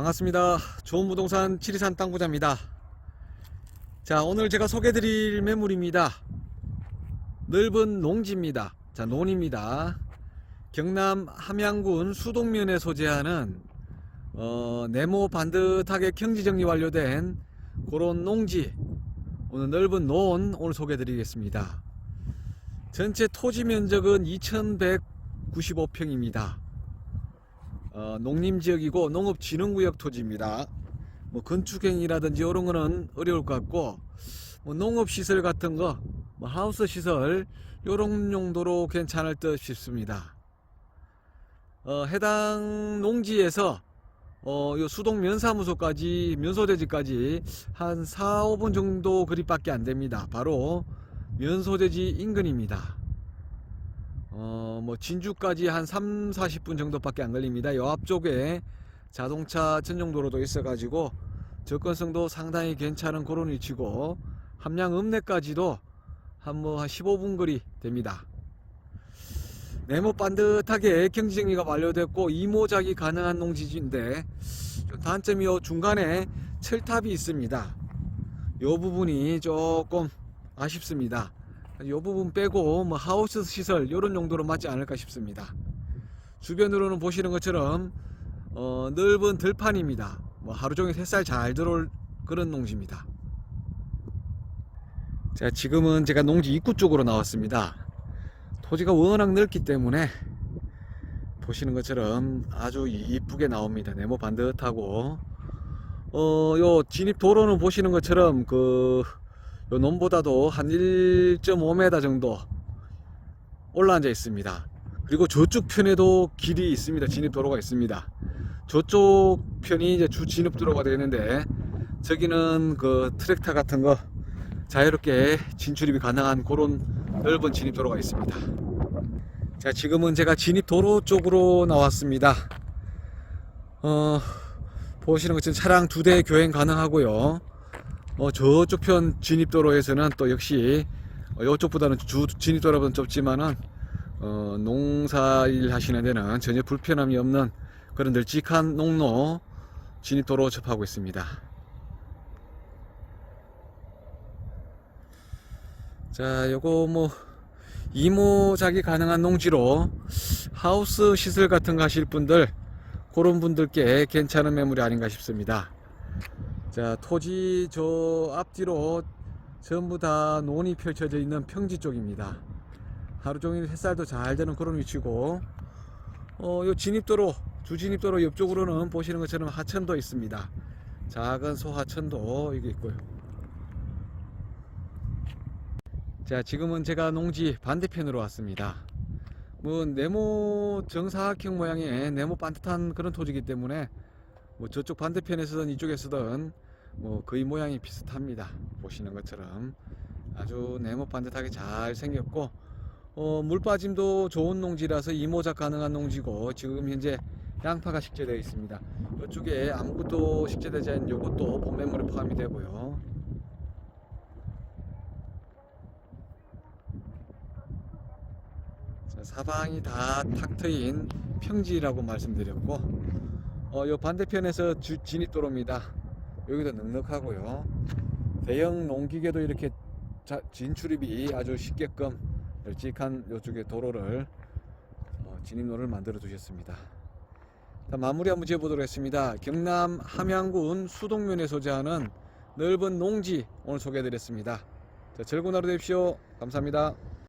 반갑습니다. 좋은 부동산 지리산 땅부자입니다. 자, 오늘 제가 소개 드릴 매물입니다. 넓은 농지입니다. 자, 논입니다. 경남 함양군 수동면에 소재하는 어, 네모 반듯하게 경지 정리 완료된 그런 농지 오늘 넓은 논 오늘 소개 드리겠습니다. 전체 토지 면적은 2195평입니다. 어, 농림지역이고 농업진흥구역 토지입니다. 뭐 건축행위라든지 이런 거는 어려울 것 같고 뭐 농업시설 같은 거, 뭐 하우스 시설 이런 용도로 괜찮을 듯 싶습니다. 어, 해당 농지에서 어, 요 수동 면사무소까지 면소재지까지 한 4, 5분 정도 거리밖에 안 됩니다. 바로 면소재지 인근입니다. 어, 뭐 진주까지 한 3, 40분 정도밖에 안 걸립니다. 요 앞쪽에 자동차 전용도로도 있어가지고 접근성도 상당히 괜찮은 그런 위치고 함양 읍내까지도 한 뭐 한 15분 거리 됩니다. 네모 반듯하게 경지정리가 완료됐고 이모작이 가능한 농지인데 좀 단점이 요 중간에 철탑이 있습니다. 요 부분이 조금 아쉽습니다. 이 부분 빼고 뭐 하우스 시설 이런 용도로 맞지 않을까 싶습니다. 주변으로는 보시는 것처럼 어, 넓은 들판입니다. 뭐 하루 종일 햇살 잘 들어올 그런 농지입니다. 자, 지금은 제가 농지 입구 쪽으로 나왔습니다. 토지가 워낙 넓기 때문에 보시는 것처럼 아주 이쁘게 나옵니다. 네모 반듯하고 어, 요 진입 도로는 보시는 것처럼 그 요 논보다도 한 1.5m 정도 올라앉아 있습니다. 그리고 저쪽 편에도 길이 있습니다. 진입 도로가 있습니다. 저쪽 편이 이제 주 진입 도로가 되는데 저기는 그 트랙터 같은 거 자유롭게 진출입이 가능한 그런 넓은 진입 도로가 있습니다. 자, 지금은 제가 진입 도로 쪽으로 나왔습니다. 어, 보시는 것처럼 차량 두 대 교행 가능하고요. 어, 저쪽 편 진입도로에서는 또 역시 어, 이쪽보다는 주 진입도로는 좁지만은 어, 농사일 하시는 데는 전혀 불편함이 없는 그런 널찍한 농로 진입도로 접하고 있습니다. 자, 요거 뭐 이모작이 가능한 농지로 하우스 시설 같은 거 하실 분들 그런 분들께 괜찮은 매물이 아닌가 싶습니다. 자, 토지 저 앞뒤로 전부 다 논이 펼쳐져 있는 평지 쪽입니다. 하루 종일 햇살도 잘 되는 그런 위치고, 어, 요 진입도로, 주진입도로 옆쪽으로는 보시는 것처럼 하천도 있습니다. 작은 소하천도 여기 있고요. 자, 지금은 제가 농지 반대편으로 왔습니다. 뭐, 네모 정사각형 모양의 네모 반듯한 그런 토지이기 때문에 뭐 저쪽 반대편에서든 이쪽에서든 뭐 거의 모양이 비슷합니다. 보시는 것처럼 아주 네모 반듯하게 잘 생겼고 어, 물 빠짐도 좋은 농지라서 이모작 가능한 농지고 지금 현재 양파가 식재되어 있습니다. 이쪽에 아무것도 식재되지 않은 요것도 봄매물에 포함이 되고요. 자, 사방이 다 탁 트인 평지라고 말씀드렸고 어, 요 반대편에서 주, 진입도로입니다. 여기도 넉넉하고요. 대형 농기계도 이렇게 자, 진출입이 아주 쉽게끔 널찍한 요쪽에 도로를 어, 진입로를 만들어 두셨습니다. 자, 마무리 한번 지어보도록 하겠습니다. 경남 함양군 수동면에 소재하는 넓은 농지 오늘 소개해드렸습니다. 자, 즐거운 하루 되십시오. 감사합니다.